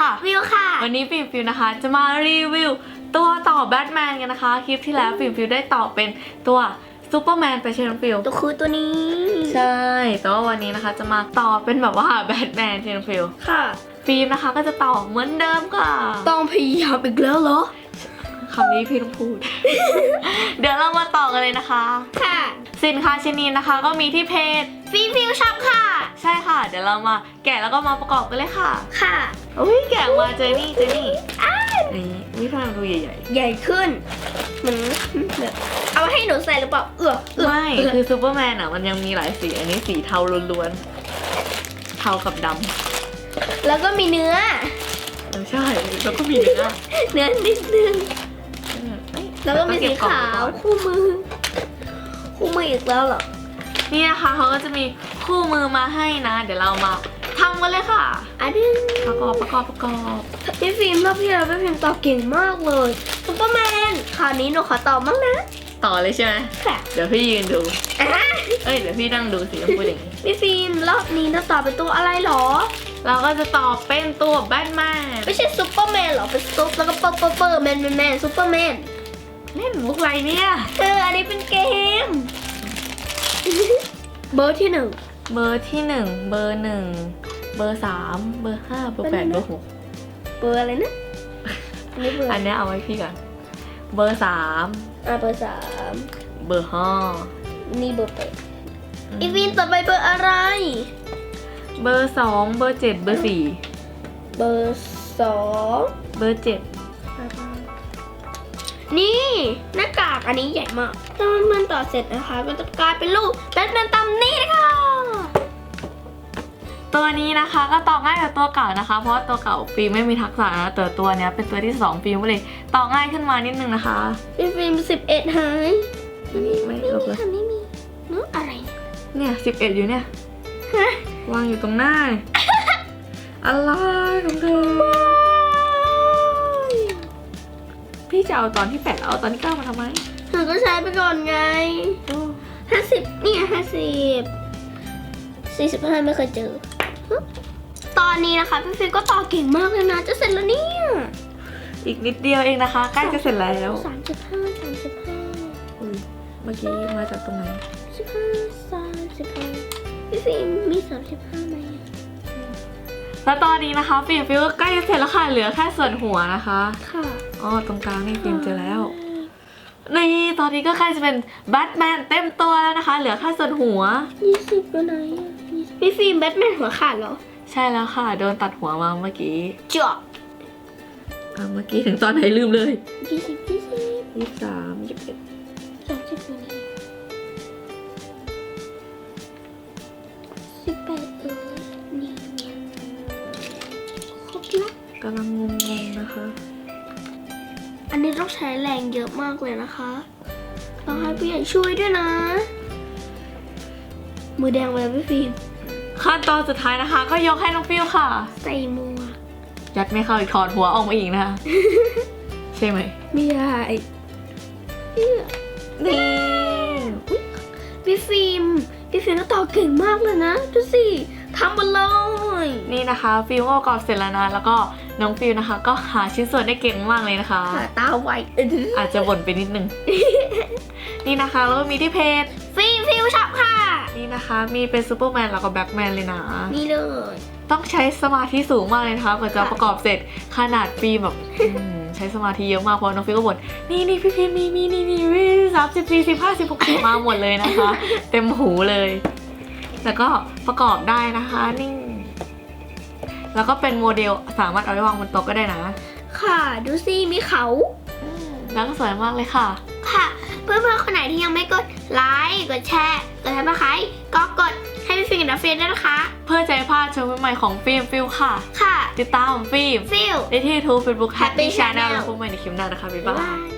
ค่ะ วิวค่ะ วันนี้ฟิล์มฟิวนะคะ จะมารีวิวตัวต่อแบทแมนกันนะคะ คลิปที่แล้วฟิล์มฟิวได้ต่อเป็นตัวซูเปอร์แมนไปใช่ไหมฟิลตัวคือตัวนี้ ใช่ แต่ว่าวันนี้นะคะจะมาต่อเป็นแบบว่าแบทแมนใช่ไหมฟิลค่ะ ฟิล์มนะคะก็จะต่อเหมือนเดิมค่ะ ต้องพยายามอีกแล้วเหรอคำนี้พี่ต้องพูด เดี๋ยวเรามาต่อกันเลยนะคะ ค่ะ สินค้าชิ้นนี้นะคะก็มีที่เพจฟิล์มฟิวช็อปค่ะ ใช่ค่ะ เดี๋ยวเรามาแกะแล้วก็มาประกอบกันเลยค่ะค่ะอุ้ยแกะออกมาเจอนี่เจอนี่นี่วิธีดูใหญ่ใหญ่ขึ้นเหมือนแบบเอาให้หนูใส่หรือเปล่าเอือๆเอือไม่เอือคือซูเปอร์แมนอะมันยังมีหลายสีอันนี้สีเทาล้วนๆเทากับดำแล้วก็มีเนื้อเออใช่แล้วก็มีเนื้อเนื้อนิดนึงอืมเอ้ยแล้วก็มีสีเบกล่องขาวไก่อนคู่มือคู่มืออีกแล้วเหรอ นี่นะคะเขาก็จะมีคู่มือมาให้นะ เดี๋ยวเรามาทำกันเลยค่ะ อันนี้ประกอบประกอบประกอบพี่ฟิล์มรอบที่แล้วพี่ฟิล์มตอบเก่งมากเลยซุปเปอร์แมนคราวนี้หนูขอตอบบ้างนะ ต่อเลยใช่ไหมค่ะเดี๋ยวพี่ยืนดูอะเอ้ยเดี๋ยวพี่นั่งดูสิพูดอย่างนี้พี่ฟิล์มรอบนี้เราตอบเป็นตัวอะไรหรอ เราก็จะตอบเป็นตัวแบทแมนไม่ใช่ซุปเปอร์แมนหรอเป็นซุปแล้วก็เปอร์เปอร์เปอร์แมนแมนแมนซุปเปอร์แมนเล่นมุกอะไรเนี่ยเอออันนี้เป็นเกม เบอร์ที่หนึ่งเบอร์ที่หนึ่งเบอร์หนึ่งเบอร์สามเบอร์ห้าเบอร์แปดเป็นไงนะเบอร์หกเบอร์อะไรนะอันนี้เบอร์อันเนี้ยเอาไว้พี่ก่อนเบอร์สามอะเบอร์สามเบอร์ห้านี่เบอร์แปดอีวินต่อไปเบอร์อะไร เบอร์สองเบอร์เจ็ดเบอร์สี่เบอร์สองเบอร์เจ็ด นี่หน้ากากอันนี้ใหญ่มากถ้ามันต่อเสร็จนะคะ ก็จะกลายเป็นรูปแบทแมนตามนี่นะคะตัวนี้นะคะก็ต่อง่ายกว่าตัวเก่านะคะ เพราะว่าตัวเก่าฟิล์มไม่มีทักษะนะแต่ตัวเนี้ยเป็นตัวที่สองฟิล์มก็เลยต่อง่ายขึ้นมานิดนึงนะคะพี่ฟิล์มสิบเอ็ดหายนี่ไม่ไม่ลบมีเลยค่ะไม่มีเนื้ออะไรเนี่ยเนี่ยสิบเอ็ดอยู่เนี่ยฮะวางอยู่ตรงหน้า อะไรของเธอ พี่จะเอาตอนที่แปดเอาตอนที่เก้ามาทำไมเธอก็ใช้ไปก่อนไงโอ้ห้าสิบเนี่ยห้าสิบสี่สิบห้าไม่เคยเจอฮึตอนนี้นะคะพี่ฟิล์มก็ต่อเก่งมากเลยนะ จะเสร็จแล้วเนี่ย อีกนิดเดียวเองนะคะ ใกล้จะเสร็จแล้วสามสิบห้าสามสิบห้าอุ๊ยเมื่อกี้มาจากตรงไหนสิบห้าสามสิบห้าพี่ฟิล์มมีสามสิบห้าไหมแล้วตอนนี้นะคะฟิล์มฟิลก็ใกล้จะเสร็จแล้วค่ะ เหลือแค่ส่วนหัวนะคะ ค่ะ อ๋อตรงกลางนี่ฟิล์มเจอแล้วนี่ตอนนี้ก็ใกล้จะเป็นแบทแมนเต็มตัวแล้วนะคะ เหลือแค่ส่วนหัวยี่สิบอยู่ไหนอะพี่ฟิล์มแบทแมนหัวขาดเหรอ ใช่แล้วค่ะ โดนตัดหัวมาเมื่อกี้เจาะอะเมื่อกี้ถึงตอนไหนลืมเลยยี่สิบยี่สิบยี่สามยี่สิบเอ็ดสามสิบอยู่ไหนสิบแปดเออนี่ครบแล้วกำลังงงๆนะคะ อันนี้ต้องใช้แรงเยอะมากเลยนะคะต้องให้ผู้ใหญ่ช่วยด้วยนะ มือแดงไปแล้วพี่ฟิล์มขั้นตอนสุดท้ายนะคะ ก็ยกให้น้องฟิวค่ะ ใส่หมัวกยัดไม่เข้าอีกถอดหัวออกมาอีกนะคะ ใช่ไหมไม่ได้เนี่ยนี่พี่ฟิล์มพี่ฟิล์มก็ต่อเก่งมากเลยนะ ดูสิทำมาเลย นี่นะคะฟิวก็ประกอบเสร็จแล้วนะแล้วก็น้องฟิวนะคะ ก็หาชิ้นส่วนได้เก่งมากเลยนะคะ ขาตาไวอาจจะบ่นไปนิดนึง นี่นะคะแล้วก็มีที่เพจฟิล์มฟิวช็อปค่ะ นี่นะคะ มีเป็นซูเปอร์แมนแล้วก็แบ็คแมนเลยนะ นี่เลย ต้องใช้สมาธิสูงมากเลยนะคะกว่าจะค่ะ ประกอบเสร็จขนาดฟิล์มแบบอืมใช้สมาธิเยอะมากเพราะน้องฟิล์มก็บ่นนี่นี่พี่พิมมีมีนี่นี่สามสิบสี่สิบห้าสิบหกสิบมาหมดเลยนะคะ เต็มหูเลย แล้วก็ประกอบได้นะคะนี่ แล้วก็เป็นโมเดลสามารถเอาไว้วางบนโต๊ะก็ได้นะ ค่ะ ดูสิมีเขาแล้วก็สวยมากเลยค่ะ ค่ะ เพื่อนๆคนไหนที่ยังไม่กดไลค์กดแชร์กดซับสไครต์ก็กดให้พี่ฟิล์มกับน้องฟิล์มด้วยนะคะ เพื่อใจพลาดชมใหม่ๆของฟิล์มฟิลค่ะ ค่ะ ติดตามฟิล์มฟิลได้ที่ YouTube Facebook Happy Happy Channel Channel แล้วพบกันใหม่ในคลิปหน้านะคะบ๊ายบ๊ายบาบายย